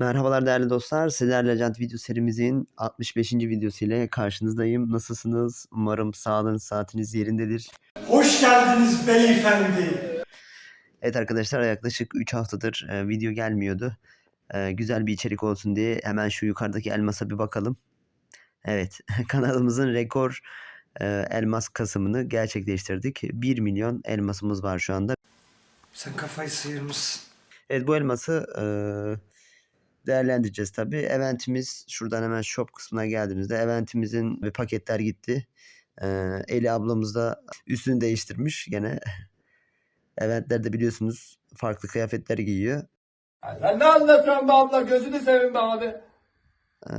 Merhabalar değerli dostlar. Sizler Legend video serimizin 65. videosu ile karşınızdayım. Nasılsınız? Umarım sağlığınız, saatiniz yerindedir. Hoş geldiniz beyefendi. Evet arkadaşlar yaklaşık 3 haftadır e, video gelmiyordu. E, güzel bir içerik olsun diye hemen şu yukarıdaki elmasa bir bakalım. Evet kanalımızın rekor e, elmas kasımını gerçekleştirdik. 1 milyon elmasımız var şu anda. Sen kafayı sıyırmışsın. Evet bu elması e, değerlendireceğiz tabi. Eventimiz şuradan hemen shop kısmına geldiğimizde eventimizin ve paketler gitti. E, Eli ablamız da üstünü değiştirmiş gene. Eventlerde biliyorsunuz farklı kıyafetler giyiyor. Sen ne anlatıyorsun be abla? Gözünü seveyim be abi. E,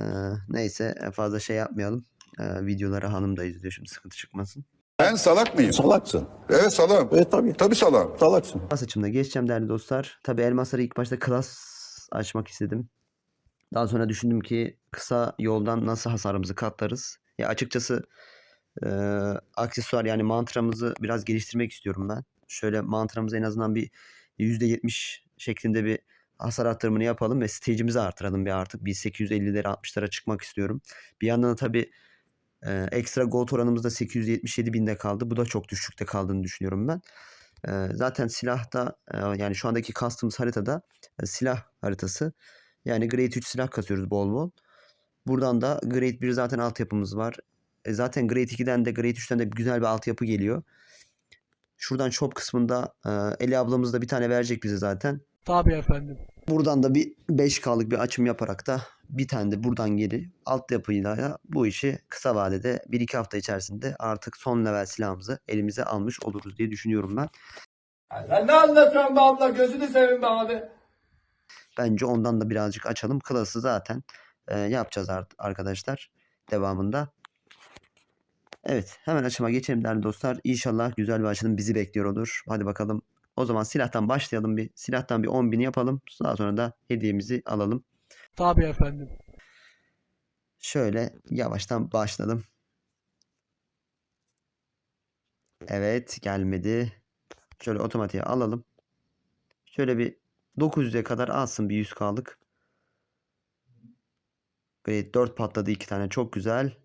neyse fazla şey yapmayalım. E, videoları hanım da izliyor şimdi sıkıntı çıkmasın. Ben salak mıyım? Salaksın. Evet salam. Evet tabii. Tabii salam. Salaksın. Klas açımına geçeceğim değerli dostlar. Tabi elmasları ilk başta klas açmak istedim. Daha sonra düşündüm ki kısa yoldan nasıl hasarımızı katlarız. Ya açıkçası e, aksesuar yani mantramızı biraz geliştirmek istiyorum ben. Şöyle mantramızı en azından bir %70 şeklinde bir hasar arttırımını yapalım ve stage'imizi artıralım bir artık. Bir 850'lere 60'lara çıkmak istiyorum. Bir yandan da tabi e, ekstra gold oranımız da 877 binde kaldı. Bu da çok düşükte kaldığını düşünüyorum ben. Ee, zaten silahta e, yani şu andaki kastığımız haritada e, silah haritası. Yani Grade 3 silah kasıyoruz bol bol. Buradan da Grade 1 zaten altyapımız var. E, zaten Grade 2'den de Grade 3'ten de güzel bir altyapı geliyor. Şuradan shop kısmında e, Eli ablamız da bir tane verecek bize zaten. Tabii efendim. Buradan da bir 5K'lık bir açım yaparak da bir tane de buradan geri altyapıyla ya bu işi kısa vadede 1-2 hafta içerisinde artık son level silahımızı elimize almış oluruz diye düşünüyorum ben. Sen ne anlatıyorsun be abla? Gözünü seveyim be abi. Bence ondan da birazcık açalım. Klası zaten e, yapacağız arkadaşlar devamında. Evet hemen açıma geçelim değerli dostlar. İnşallah güzel bir açılım bizi bekliyor olur. Hadi bakalım. O zaman silahtan başlayalım bir. Silahtan bir 10 bin yapalım. Daha sonra da hediyemizi alalım. Tabii efendim. Şöyle yavaştan başladım. Evet gelmedi. Şöyle otomatiğe alalım. Şöyle bir 900'e kadar alsın bir 100K'lık. Grade 4 patladı iki tane çok güzel.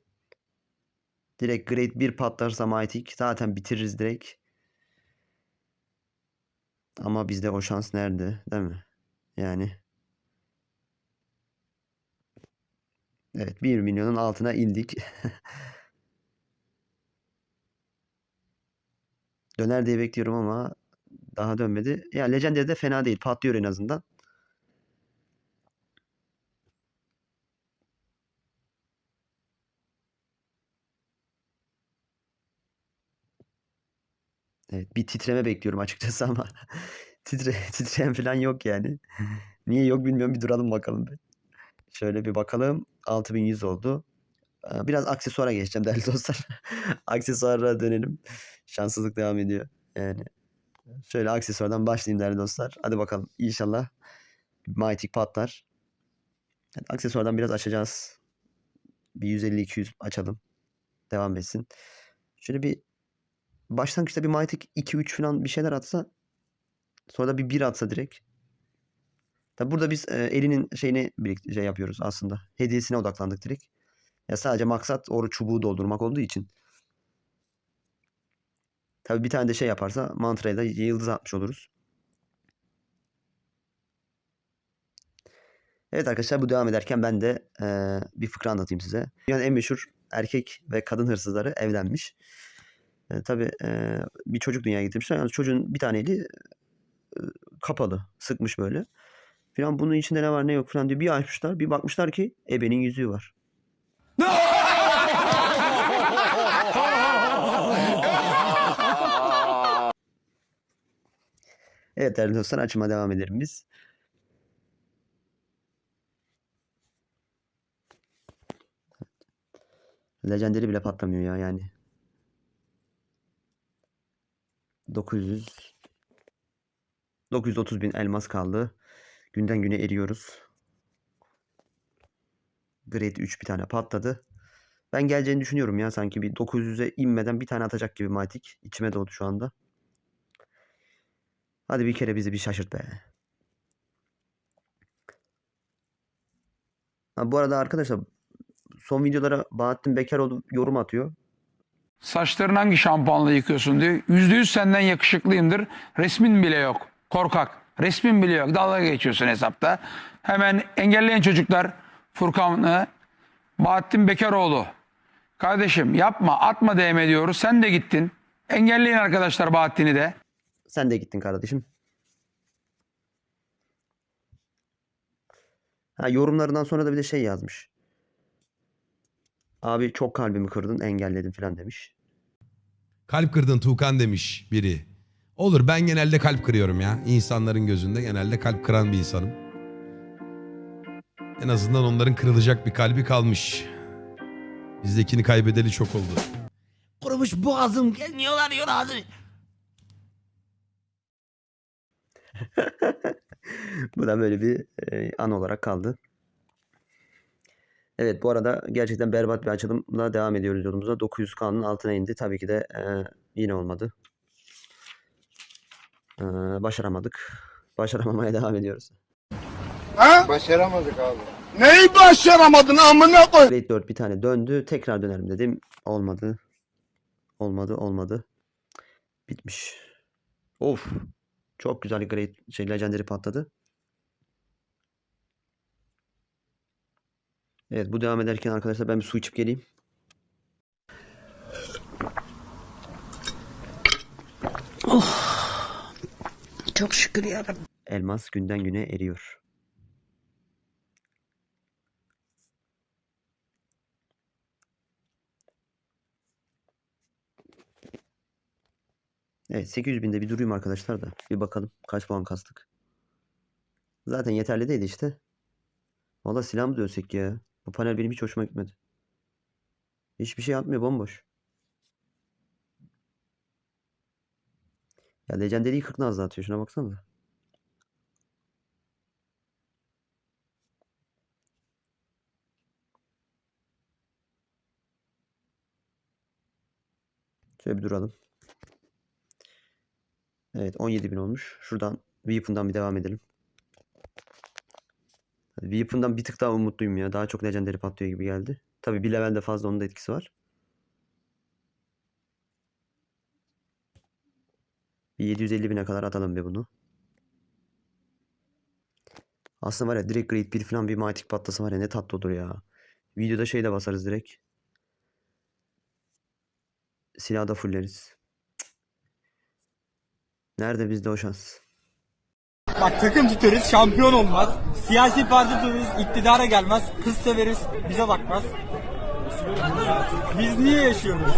Direkt Grade 1 patlarsa Mighty zaten bitiririz direkt. Ama bizde o şans nerede değil mi? Yani. Evet 1 milyonun altına indik. Döner diye bekliyorum ama daha dönmedi. Ya Legendary de fena değil. Patlıyor en azından. Evet bir titreme bekliyorum açıkçası ama titre titreyen falan yok yani. Niye yok bilmiyorum bir duralım bakalım bir. Şöyle bir bakalım. 6100 oldu. Ee, Biraz aksesuara geçeceğim değerli dostlar. Aksesuara dönelim. Şanssızlık devam ediyor. Yani şöyle aksesuardan başlayayım değerli dostlar. Hadi bakalım. İnşallah Mighty patlar. Evet, aksesuardan biraz açacağız. Bir 150-200 açalım. Devam etsin. Şöyle bir başlangıçta bir Mighty 2-3 falan bir şeyler atsa sonra da bir 1 atsa direkt. Tabi burada biz e, elinin şeyini birlikte şey yapıyoruz aslında. Hediyesine odaklandık direkt. Ya sadece maksat oru çubuğu doldurmak olduğu için. Tabi bir tane de şey yaparsa mantraya da yıldız atmış oluruz. Evet arkadaşlar bu devam ederken ben de e, bir fıkra anlatayım size. Dünyanın en meşhur erkek ve kadın hırsızları evlenmiş. E, tabii e, bir çocuk dünyaya getirmişler. Yani çocuğun bir tane eli e, kapalı, sıkmış böyle. Filan bunun içinde ne var ne yok filan diye bir açmışlar. Bir bakmışlar ki ebenin yüzüğü var. Evet değerli dostlar açıma devam edelim biz. Legendary bile patlamıyor ya yani. 900 930 bin elmas kaldı. Günden güne eriyoruz. Grade 3 bir tane patladı. Ben geleceğini düşünüyorum ya sanki bir 900'e inmeden bir tane atacak gibi Matic. İçime doğdu şu anda. Hadi bir kere bizi bir şaşırt be. Ha, bu arada arkadaşlar son videolara Bahattin Bekaroğlu yorum atıyor. Saçlarını hangi şampuanla yıkıyorsun diyor. Yüzde yüz senden yakışıklıyımdır. Resmin bile yok. Korkak. Resmin bile yok. Dalga geçiyorsun hesapta. Hemen engelleyen çocuklar Furkan'ı Bahattin Bekaroğlu. Kardeşim yapma atma DM diyoruz. Sen de gittin. Engelleyin arkadaşlar Bahattin'i de. Sen de gittin kardeşim. Ha, yorumlarından sonra da bir de şey yazmış. Abi çok kalbimi kırdın engelledim falan demiş. Kalp kırdın Tuğkan demiş biri. Olur ben genelde kalp kırıyorum ya. İnsanların gözünde genelde kalp kıran bir insanım. En azından onların kırılacak bir kalbi kalmış. Bizdekini kaybedeli çok oldu. Kurumuş boğazım gelmiyorlar diyor ağzım. Bu da böyle bir e, an olarak kaldı. Evet bu arada gerçekten berbat bir açılımla devam ediyoruz yolumuza. 900K'nın altına indi. Tabii ki de e, yine olmadı. E, başaramadık. Başaramamaya devam ediyoruz. Başaramadık abi. Neyi başaramadın amına koy? Grade 4 bir tane döndü. Tekrar dönerim dedim. Olmadı. Olmadı olmadı. Bitmiş. Of. Çok güzel grade şey legendary patladı. Evet bu devam ederken arkadaşlar ben bir su içip geleyim. Çok şükür yarabbim. Elmas günden güne eriyor. Evet 800 binde bir durayım arkadaşlar da. Bir bakalım kaç puan kastık. Zaten yeterli değil işte. Valla silah mı dönsek ya? Bu panel benim hiç hoşuma gitmedi. Hiçbir şey atmıyor bomboş. Ya Legendary'yi 40 nazla atıyor şuna baksana. Şöyle bir duralım. Evet 17.000 olmuş. Şuradan Weapon'dan bir devam edelim. Weapon'dan bir tık daha umutluyum ya. Daha çok Legendary patlıyor gibi geldi. Tabi bir levelde fazla onun da etkisi var. Bir 750 bine kadar atalım be bunu. Aslında var ya direkt Grade 1 falan bir Mythic patlası var ya ne tatlı olur ya. Videoda şey de basarız direkt. Silahı da fulleriz. Nerede bizde o şans? Bak takım tutarız şampiyon olmaz. Siyasi parti tutarız iktidara gelmez. Kız severiz bize bakmaz. Biz niye yaşıyoruz?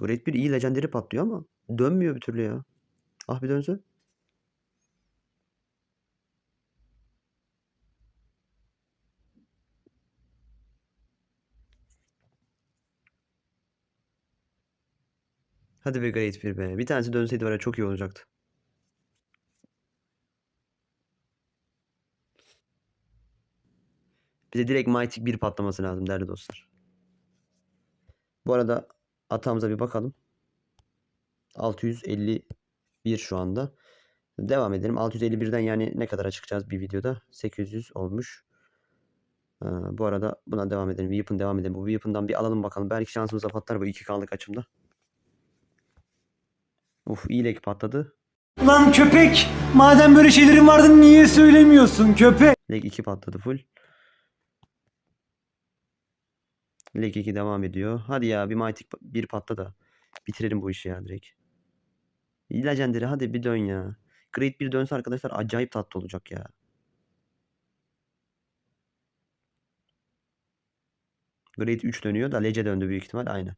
Grade 1 iyi legendary patlıyor ama dönmüyor bir türlü ya. Ah bir dönse. Hadi be Grade 1 be. Bir tanesi dönseydi var ya çok iyi olacaktı. Bize direkt Mythic 1 patlaması lazım değerli dostlar. Bu arada atağımıza bir bakalım. 651 şu anda. Devam edelim. 651'den yani ne kadar çıkacağız bir videoda? 800 olmuş. Ee, bu arada buna devam edelim. Weapon devam edelim. Bu Weapon'dan bir alalım bakalım. Belki şansımıza patlar bu 2K'lık açımda. Uf iyi lek patladı. Lan köpek! Madem böyle şeylerin vardı niye söylemiyorsun köpek? Leg 2 patladı full. Leg 2 devam ediyor. Hadi ya bir Mythic 1 patla da bitirelim bu işi ya direkt. Legendary hadi bir dön ya. Great 1 dönse arkadaşlar acayip tatlı olacak ya. Great 3 dönüyor da Lece döndü büyük ihtimal aynı.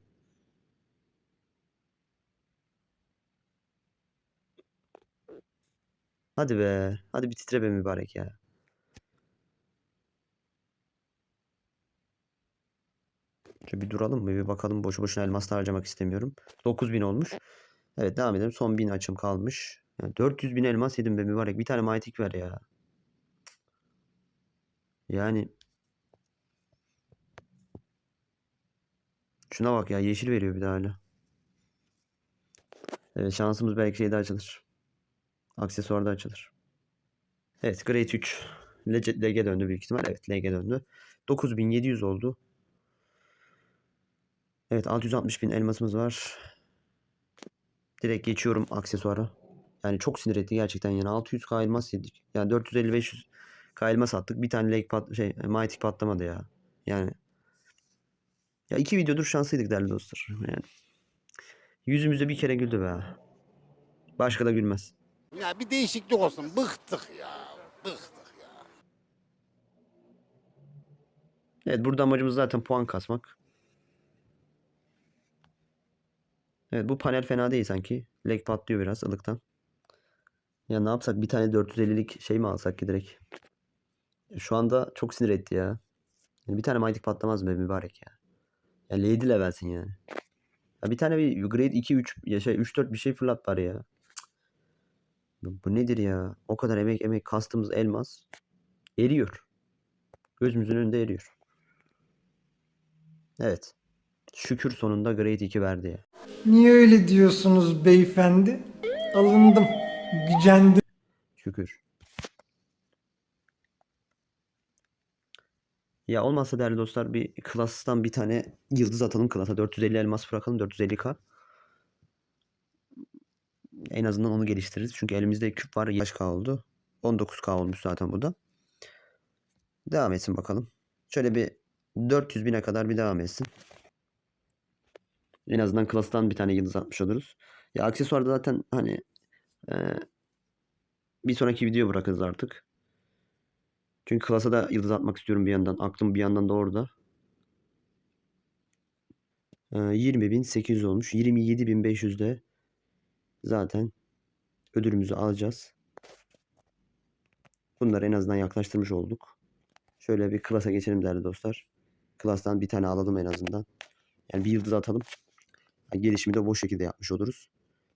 Hadi be. Hadi bir titre be mübarek ya. Şöyle bir duralım mı? Bir bakalım. Boşu boşuna elmas harcamak istemiyorum. 9000 olmuş. Evet devam edelim. Son 1000 açım kalmış. Yani 400 bin elmas yedim be mübarek. Bir tane Mythic ver ya. Yani Şuna bak ya yeşil veriyor bir de hala. Evet şansımız belki şeyde açılır. Aksesuarda açılır. Evet Grade 3. LG, döndü büyük ihtimal. Evet LG döndü. 9700 oldu. Evet 660 bin elmasımız var. Direkt geçiyorum aksesuara. Yani çok sinir etti gerçekten yani 600k elmas yedik. Yani 450-500 k elmas attık. Bir tane leg pat şey Mighty patlamadı ya. Yani ya iki videodur şanslıydık değerli dostlar. Yani yüzümüzde bir kere güldü be. Başka da gülmez. Ya bir değişiklik olsun. Bıktık ya. Bıktık ya. Evet burada amacımız zaten puan kasmak. Evet bu panel fena değil sanki. Leg patlıyor biraz ılıktan. Ya ne yapsak bir tane 450'lik şey mi alsak ki direkt? Şu anda çok sinir etti ya. Yani bir tane Mighty patlamaz be mübarek ya. Ya Lady levelsin yani. Ya bir tane bir grade 2 3 ya şey 3 4 bir şey fırlat bari ya. Bu nedir ya? O kadar emek emek kastığımız elmas eriyor. Gözümüzün önünde eriyor. Evet. Şükür sonunda grade 2 verdi ya. Niye öyle diyorsunuz beyefendi? Alındım. Gücendim. Şükür. Ya olmazsa değerli dostlar bir klastan bir tane yıldız atalım klasa. 450 elmas bırakalım 450k. En azından onu geliştiririz. Çünkü elimizde küp var. Yaş K oldu. 19k olmuş zaten bu da. Devam etsin bakalım. Şöyle bir 400 bine kadar bir devam etsin. En azından klastan bir tane yıldız atmış oluruz. Ya aksesuarda zaten hani eee bir sonraki video bırakırız artık. Çünkü klasa da yıldız atmak istiyorum bir yandan. Aklım bir yandan da orada. Ee, 20.800 olmuş. 27.500'de zaten ödülümüzü alacağız. Bunları en azından yaklaştırmış olduk. Şöyle bir klasa geçelim değerli dostlar. Klastan bir tane alalım en azından. Yani bir yıldız atalım. Yani gelişimi de bu şekilde yapmış oluruz.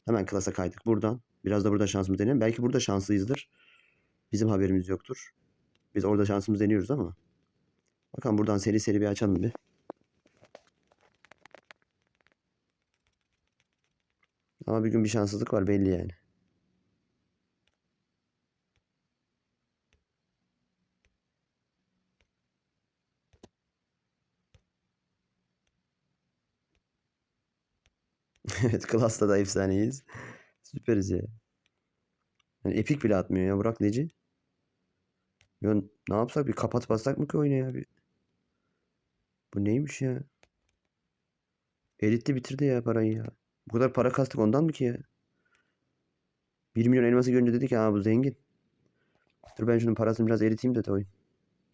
Hemen klasa kaydık buradan. Biraz da burada şansımız deneyelim. Belki burada şanslıyızdır. Bizim haberimiz yoktur. Biz orada şansımız deniyoruz ama. Bakalım buradan seri seri bir açalım bir. Ama bir gün bir şanssızlık var belli yani. Evet klasta da efsaneyiz. Süperiz ya. Yani epik bile atmıyor ya bırak Leci. Ya ne yapsak bir kapat bassak mı ki oyunu ya bir. Bu neymiş ya? Elitli bitirdi ya parayı ya. Bu kadar para kastık ondan mı ki ya? 1 milyon elması görünce dedik ya bu zengin. Dur ben şunun parasını biraz eriteyim dedi oyun.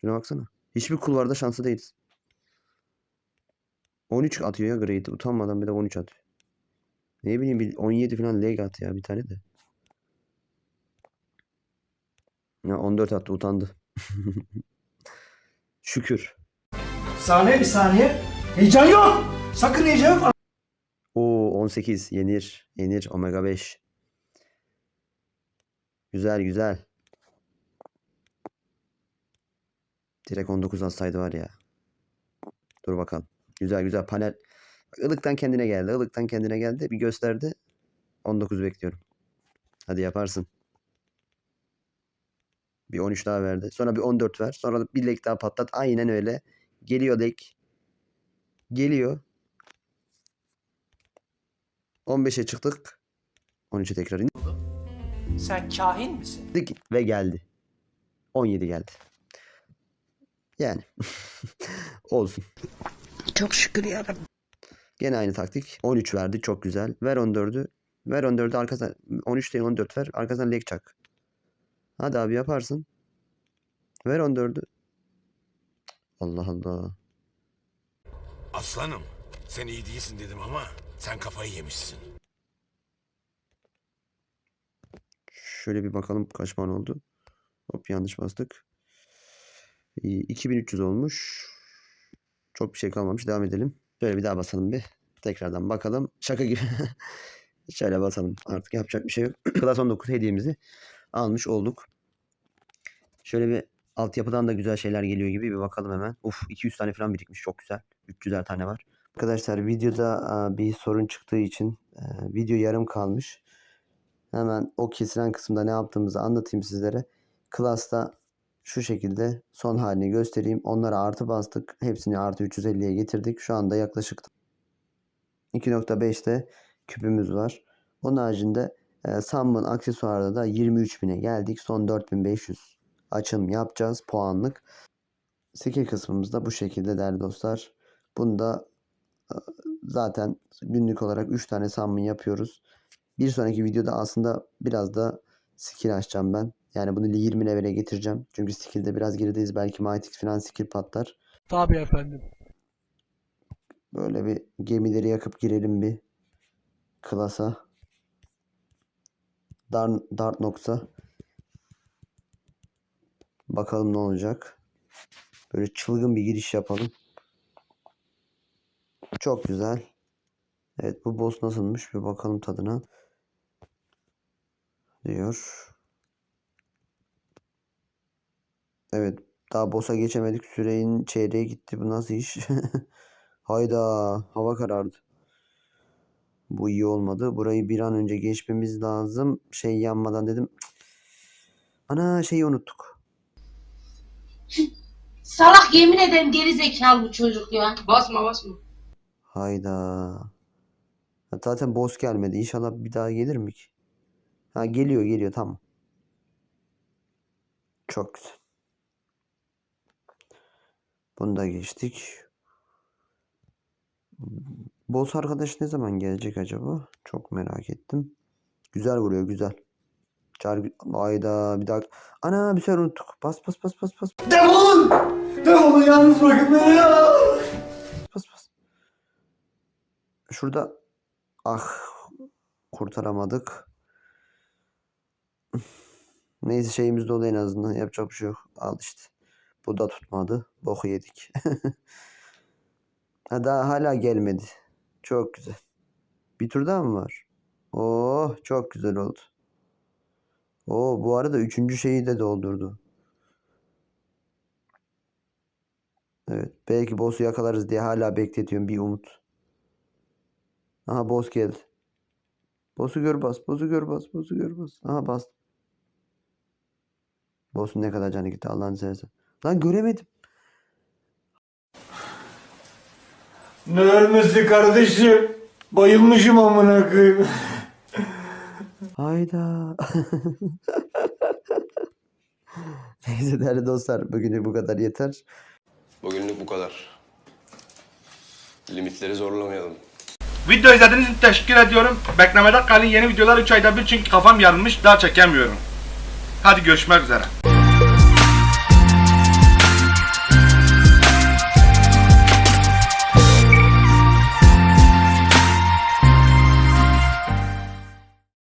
Şuna baksana. Hiçbir kulvarda şanslı değiliz. 13 atıyor ya grade. Utanmadan bir de 13 atıyor. Ne bileyim bir 17 falan leg at ya bir tane de. Ya 14 attı utandı. Şükür. Saniye bir saniye. Heyecan yok. Sakın heyecan yok. Oo 18 yenir. Yenir omega 5. Güzel güzel. Direkt 19 atsaydı var ya. Dur bakalım. Güzel güzel panel. Ilıktan kendine geldi. Ilıktan kendine geldi. Bir gösterdi. 19 bekliyorum. Hadi yaparsın. Bir 13 daha verdi. Sonra bir 14 ver. Sonra bir lek daha patlat. Aynen öyle. Geliyor lek. Geliyor. 15'e çıktık. 13'e tekrar Sen kahin misin? indik ve geldi. 17 geldi. Yani olsun. Çok şükür yarabbim. Gene aynı taktik. 13 verdi çok güzel. Ver 14'ü. Ver 14'ü arkasına 13 değil 14 ver. Arkasından lek çak. Hadi abi yaparsın. Ver 14'ü. Allah Allah. Aslanım, sen iyi değilsin dedim ama sen kafayı yemişsin. Şöyle bir bakalım kaç puan oldu. Hop yanlış bastık. Ee, 2300 olmuş. Çok bir şey kalmamış. Devam edelim. Şöyle bir daha basalım bir. Tekrardan bakalım. Şaka gibi. Şöyle basalım. Artık yapacak bir şey yok. Class 19 hediyemizi almış olduk. Şöyle bir altyapıdan da güzel şeyler geliyor gibi bir bakalım hemen. Uf 200 tane falan birikmiş. Çok güzel. 300'er tane var. Arkadaşlar videoda bir sorun çıktığı için e, video yarım kalmış. Hemen o kesilen kısımda ne yaptığımızı anlatayım sizlere. Class'ta şu şekilde son halini göstereyim. Onlara artı bastık. Hepsini artı 350'ye getirdik. Şu anda yaklaşık 2.5'te küpümüz var. Onun haricinde e, Sunman aksesuarda da 23.000'e geldik. Son 4.500 açım yapacağız puanlık. Skill kısmımız da bu şekilde değerli dostlar. Bunda e, zaten günlük olarak 3 tane Sunman yapıyoruz. Bir sonraki videoda aslında biraz da skill açacağım ben. Yani bunu 20 level'e getireceğim. Çünkü skill'de biraz gerideyiz. Belki Mythic falan skill patlar. Tabii efendim. Böyle bir gemileri yakıp girelim bir klasa. Darn, Dart Nox'a. Bakalım ne olacak. Böyle çılgın bir giriş yapalım. Çok güzel. Evet bu boss nasılmış bir bakalım tadına. Diyor. Evet daha boss'a geçemedik. Süreyin çeyreğe gitti. Bu nasıl iş? Hayda hava karardı. Bu iyi olmadı. Burayı bir an önce geçmemiz lazım. Şey yanmadan dedim. Ana şeyi unuttuk. Salak yemin ederim geri zekalı bu çocuk ya. Basma basma. Hayda. Ha, Zaten boss gelmedi. İnşallah bir daha gelir mi ki? Ha geliyor geliyor tamam. Çok güzel. Bunu da geçtik. Boss arkadaş ne zaman gelecek acaba? Çok merak ettim. Güzel vuruyor güzel. Çar Ayda bir daha. Ana bir sefer unuttuk. Bas bas bas bas bas. Defolun! Defolun yalnız bırakın beni ya! Şurada ah kurtaramadık. Neyse şeyimiz dolu en azından. Yapacak bir şey yok. Al işte. Bu da tutmadı. Boku yedik. ha, daha hala gelmedi. Çok güzel. Bir tur daha mı var? Oh çok güzel oldu. Oo bu arada üçüncü şeyi de doldurdu. Evet. Belki boss'u yakalarız diye hala bekletiyorum bir umut. Aha boss geldi. Boss'u gör bas. Boss'u gör bas. Boss'u gör bas. Aha bas. Boss'un ne kadar canı gitti Allah'ını seversen. Lan göremedim. Ne ölmesi kardeşim? Bayılmışım amına koyayım. Hayda. Neyse değerli dostlar. Bugünlük bu kadar yeter. Bugünlük bu kadar. Limitleri zorlamayalım. Video izlediğiniz için teşekkür ediyorum. Beklemede kalın yeni videolar 3 ayda bir çünkü kafam yarılmış daha çekemiyorum. Hadi görüşmek üzere.